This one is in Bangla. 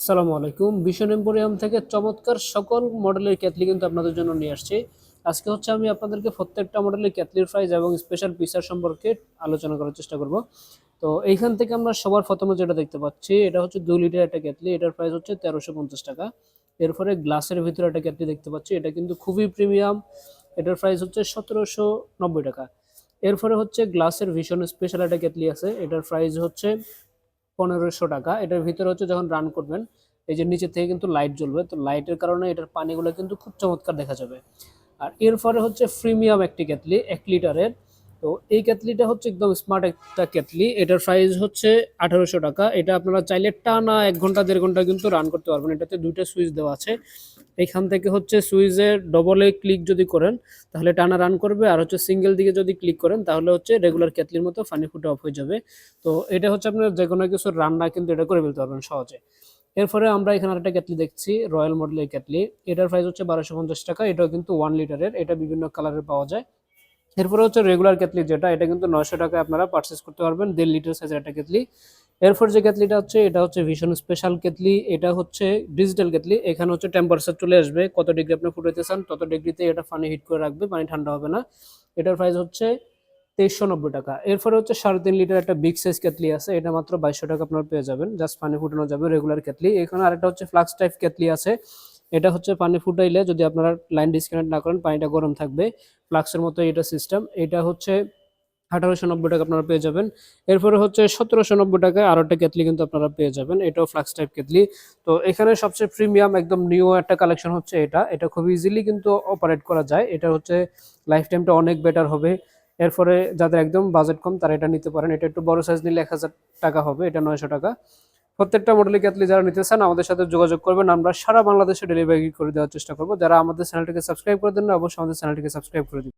আসসালামু আলাইকুম। ভীষণ এম্পোরিয়াম থেকে চমৎকার সকল মডেলের ক্যাটলি কিন্তু আপনাদের জন্য নিয়ে আসছি। আজকে হচ্ছে আমি আপনাদেরকে প্রত্যেকটা মডেলের ক্যাটলির প্রাইস এবং স্পেশাল পিসার সম্পর্কে আলোচনা করার চেষ্টা করব। তো এইখান থেকে আমরা সবার প্রথমে যেটা দেখতে পাচ্ছি, এটা হচ্ছে দু লিটার একটা ক্যাটলি এটার প্রাইস হচ্ছে তেরোশো পঞ্চাশ টাকা। এরপরে গ্লাসের ভিতরে একটা ক্যাটলি দেখতে পাচ্ছি, এটা কিন্তু খুবই প্রিমিয়াম এটার প্রাইস হচ্ছে সতেরোশো নব্বই টাকা। এরপরে হচ্ছে গ্লাসের ভীষণ স্পেশাল একটা ক্যাটলি আছে, এটার প্রাইস হচ্ছে পনেরোশো টাকা। এটার ভিতরে হচ্ছে যখন রান করবেন, এই যে নিচে থেকে কিন্তু লাইট জ্বলবে। তো লাইটের কারণে এটার পানিগুলো কিন্তু খুব চমৎকার দেখা যাবে। আর এরপরে হচ্ছে প্রিমিয়াম একটি কেতলি এক লিটারের তো এই কেতলিটা হচ্ছে একদম স্মার্ট একটা কেতলি এটার প্রাইস হচ্ছে আঠারোশো টাকা। এটা আপনারা চাইলে টানা এক ঘণ্টা, দেড় ঘণ্টা কিন্তু রান করতে পারবেন। এটাতে দুইটা সুইচ দেওয়া আছে। এখান থেকে হচ্ছে সুইচে ডবলে ক্লিক যদি করেন, তাহলে টানা রান করবে। আর হচ্ছে সিঙ্গেল দিকে যদি ক্লিক করেন, তাহলে হচ্ছে রেগুলার কেতলির মতো ফানি ফুটে অফ হয়ে যাবে। তো এটা হচ্ছে আপনার যে কোনো কিছু রান্না কিন্তু এটা করে ফেলতে পারবেন সহজে। এরপরে আমরা এখানে একটা কেটলি দেখছি রয়্যাল মডেলের কেটলি। এটার প্রাইস হচ্ছে বারোশো পঞ্চাশ টাকা। এটাও কিন্তু ওয়ান লিটারের এটা বিভিন্ন কালারের পাওয়া যায়। এরপরে হচ্ছে রেগুলার কেটলি যেটা, এটা কিন্তু নয়শো টাকায় আপনারা পারচেস করতে পারবেন, দেড় লিটার সাইজের একটা কেটলি। এরপর যে কেটলিটা হচ্ছে, এটা হচ্ছে ভীষণ স্পেশাল কেটলি, এটা হচ্ছে ডিজিটাল কেটলি। এখানে হচ্ছে টেম্পারেচার চলে আসবে, কত ডিগ্রি আপনি ফুটাইতে চান, তত ডিগ্রিতে এটা পানি হিট করে রাখবে, পানি ঠান্ডা হবে না। এটার প্রাইস হচ্ছে তেইশশো নব্বই টাকা। এরপরে হচ্ছে সাড়ে তিন লিটার একটা বিগ সাইজ কেটলি আছে, এটা মাত্র বাইশশো টাকা আপনার পেয়ে যাবেন জাস্ট পানি ফুটানো যাবে রেগুলার কেটলি। এখানে আরেকটা হচ্ছে ফ্লাক্স টাইপ কেটলি আছে এটা হচ্ছে পানি ফুটাইলে যদি আপনারা লাইন ডিসকানেক্ট না করেন, পানিটা গরম থাকবে। ফ্লাক্সের মতো এটা সিস্টেম এটা হচ্ছে আঠারোশো নব্বই টাকা আপনারা পেয়ে যাবেন। এরপরে হচ্ছে সতেরোশো নব্বই টাকায় আরও একটা কেতলি কিন্তু আপনারা পেয়ে যাবেন। এটাও ফ্লাক্স টাইপ কেতলি তো এখানে সবচেয়ে প্রিমিয়াম একদম নিউ একটা কালেকশন হচ্ছে এটা। এটা খুব ইজিলি কিন্তু অপারেট করা যায়। এটা হচ্ছে লাইফ টাইমটা অনেক বেটার হবে। এরপরে যাদের একদম বাজেট কম, তারা এটা নিতে পারেন। এটা একটু বড় সাইজ নিলে এক হাজার টাকা হবে। এটা নয়শো টাকা। প্রত্যেকটা মডেলের ক্যাথলি যারা নিতে চান, আমাদের সাথে যোগাযোগ করবেন। আমরা সারা বাংলাদেশে ডেলিভারি করে দেওয়ার চেষ্টা করব। যারা আমাদের চ্যানেলটিকে সাবস্ক্রাইব করে দেন না, অবশ্যই আমাদের চ্যানেলটিকে সাবস্ক্রাইব করে দিন